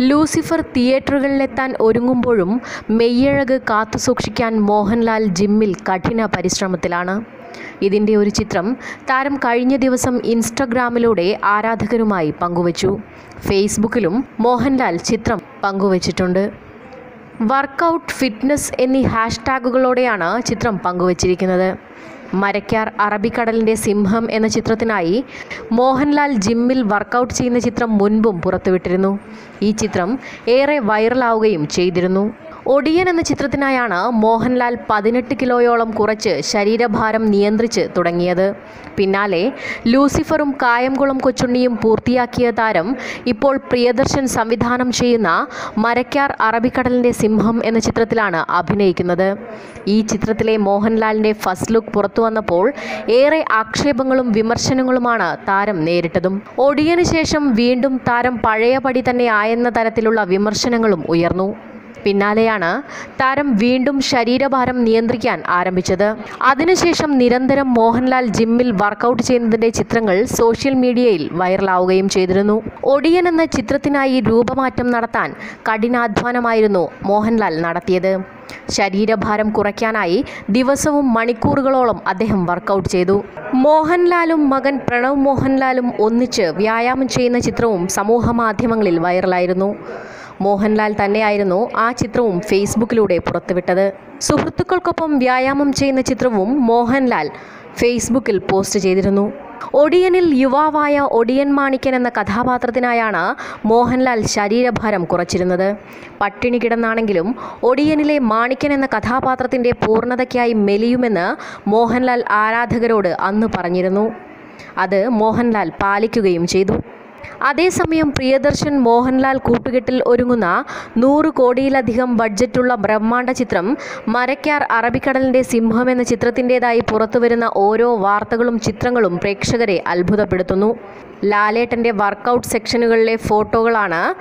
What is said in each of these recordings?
Lucifer തിയേറ്ററുകളിലെത്താൻ ഒരുങ്ങുമ്പോഴും മെയ്യഴക് കാത്തുസൂക്ഷിക്കാൻ Mohanlal ജിമ്മിൽ കഠിന പരിശ്രമത്തിലാണ്. ഇതിന്റെ ഒരു ചിത്രം താരം കഴിഞ്ഞ ദിവസം ഇൻസ്റ്റഗ്രാമിലൂടെ ആരാധകരുമായി പങ്കുവച്ചു. ഫേസ്ബുക്കിലും മോഹൻലാൽ ചിത്രം പങ്കുവച്ചിട്ടുണ്ട്. വർക്കൗട്ട് ഫിറ്റ്നസ് എന്നീ ഹാഷ്ടാഗുകളോടെയാണ് ചിത്രം പങ്കുവച്ചിരിക്കുന്നത്. മരക്കാർ അറബിക്കടലിന്റെ സിംഹം എന്ന ചിത്രത്തിനായി മോഹൻലാൽ ജിമ്മിൽ വർക്കൗട്ട് ചെയ്യുന്ന ചിത്രം മുൻപും പുറത്തുവിട്ടിരുന്നു. ഈ ചിത്രം ഏറെ വൈറലാവുകയും ചെയ്തിരുന്നു. ഒടിയൻ എന്ന ചിത്രത്തിനായാണ് മോഹൻലാൽ പതിനെട്ട് കിലോയോളം കുറച്ച് ശരീരഭാരം നിയന്ത്രിച്ച് തുടങ്ങിയത്. പിന്നാലെ ലൂസിഫറും കായംകുളം കൊച്ചുണ്ണിയും പൂർത്തിയാക്കിയ താരം ഇപ്പോൾ പ്രിയദർശൻ സംവിധാനം ചെയ്യുന്ന മരക്കാർ അറബിക്കടലിന്റെ സിംഹം എന്ന ചിത്രത്തിലാണ് അഭിനയിക്കുന്നത്. ഈ ചിത്രത്തിലെ മോഹൻലാലിന്റെ ഫസ്റ്റ് ലുക്ക് പുറത്തു വന്നപ്പോൾ ഏറെ ആക്ഷേപങ്ങളും വിമർശനങ്ങളുമാണ് താരം നേരിട്ടതും. ഒടിയന് ശേഷം വീണ്ടും താരം പഴയപടി തന്നെ ആയെന്ന തരത്തിലുള്ള വിമർശനങ്ങളും ഉയർന്നു. പിന്നാലെയാണ് താരം വീണ്ടും ശരീരഭാരം നിയന്ത്രിക്കാൻ ആരംഭിച്ചത്. അതിനുശേഷം നിരന്തരം മോഹൻലാൽ ജിമ്മിൽ വർക്കൗട്ട് ചെയ്യുന്നതിന്റെ ചിത്രങ്ങൾ സോഷ്യൽ മീഡിയയിൽ വൈറലാവുകയും ചെയ്തിരുന്നു. ഒടിയൻ എന്ന ചിത്രത്തിനായി രൂപമാറ്റം നടത്താൻ കഠിനാധ്വാനമായിരുന്നു മോഹൻലാൽ നടത്തിയത്. ശരീരഭാരം കുറയ്ക്കാനായി ദിവസവും മണിക്കൂറുകളോളം അദ്ദേഹം വർക്കൗട്ട് ചെയ്തു. മോഹൻലാലും മകൻ പ്രണവ് മോഹൻലാലും ഒന്നിച്ച് വ്യായാമം ചെയ്യുന്ന ചിത്രവും സമൂഹ മാധ്യമങ്ങളിൽ വൈറലായിരുന്നു. മോഹൻലാൽ തന്നെയായിരുന്നു ആ ചിത്രവും ഫേസ്ബുക്കിലൂടെ പുറത്തുവിട്ടത്. സുഹൃത്തുക്കൾക്കൊപ്പം വ്യായാമം ചെയ്യുന്ന ചിത്രവും മോഹൻലാൽ ഫേസ്ബുക്കിൽ പോസ്റ്റ് ചെയ്തിരുന്നു. ഒടിയനിൽ യുവാവായ ഒടിയൻ മാണിക്കൻ എന്ന കഥാപാത്രത്തിനായാണ് മോഹൻലാൽ ശരീരഭാരം കുറച്ചിരുന്നത്. പട്ടിണി കിടന്നാണെങ്കിലും ഒടിയനിലെ മാണിക്കൻ എന്ന കഥാപാത്രത്തിന്റെ പൂർണതയ്ക്കായി മെലിയുമെന്ന് മോഹൻലാൽ ആരാധകരോട് അന്ന് പറഞ്ഞിരുന്നു. അത് മോഹൻലാൽ പാലിക്കുകയും ചെയ്തു. അതേസമയം പ്രിയദർശൻ മോഹൻലാൽ കൂട്ടുകെട്ടിൽ ഒരുങ്ങുന്ന നൂറ് കോടിയിലധികം ബഡ്ജറ്റുള്ള ബ്രഹ്മാണ്ഡ ചിത്രം മരക്കാർ അറബിക്കടലിന്റെ സിംഹം എന്ന ചിത്രത്തിന്റെതായി പുറത്തുവരുന്ന ഓരോ വാർത്തകളും ചിത്രങ്ങളും പ്രേക്ഷകരെ അത്ഭുതപ്പെടുത്തുന്നു. ലാലേട്ടന്റെ വർക്കൗട്ട് സെക്ഷനുകളിലെ ഫോട്ടോകളാണ്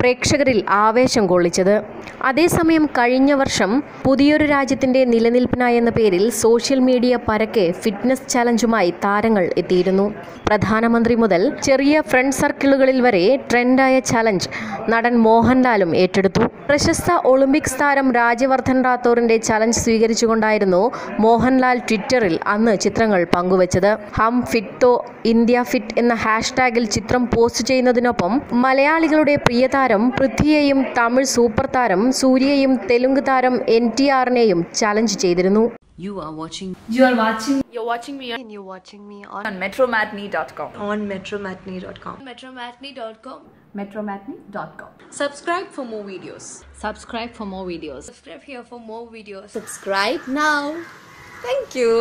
പ്രേക്ഷകരിൽ ആവേശം കൊള്ളിച്ചത്. അതേസമയം കഴിഞ്ഞ വർഷം പുതിയൊരു രാജ്യത്തിന്റെ നിലനിൽപ്പിനായി എന്ന പേരിൽ സോഷ്യൽ മീഡിയ പരക്കെ ഫിറ്റ്നസ് ചലഞ്ചുമായി താരങ്ങൾ എത്തിയിരുന്നു. പ്രധാനമന്ത്രി മുതൽ ചെറിയ ഫ്രണ്ട് സർക്കിളുകളിൽ വരെ ട്രെൻഡായ ചലഞ്ച് നടൻ മോഹൻലാലും ഏറ്റെടുത്തു. പ്രശസ്ത ഒളിമ്പിക്സ് താരം രാജ്യവർദ്ധൻ റാത്തോറിന്റെ ചലഞ്ച് സ്വീകരിച്ചുകൊണ്ടായിരുന്നു മോഹൻലാൽ ട്വിറ്ററിൽ അന്ന് ചിത്രങ്ങൾ പങ്കുവച്ചത്. ഹം ഫിറ്റോ ഇന്ത്യ ഫിറ്റ് എന്ന ഹാഷ്ടാഗിൽ ചിത്രം പോസ്റ്റ് ചെയ്യുന്നതിനൊപ്പം മലയാളികളുടെ പ്രിയതാരം പൃഥ്വിയെയും തമിഴ് സൂപ്പർ താരം സൂര്യയെയും തെലുങ്ക് താരം എൻ ടി ആറിനെയും ചലഞ്ച് ചെയ്തിരുന്നു You are watching You are watching You're watching me and you're watching me on on metromatney.com. on metromatney.com. metromatney.com Metromatney.com. Subscribe for more videos. subscribe for more videos subscribe here for more videos Subscribe now. Thank you.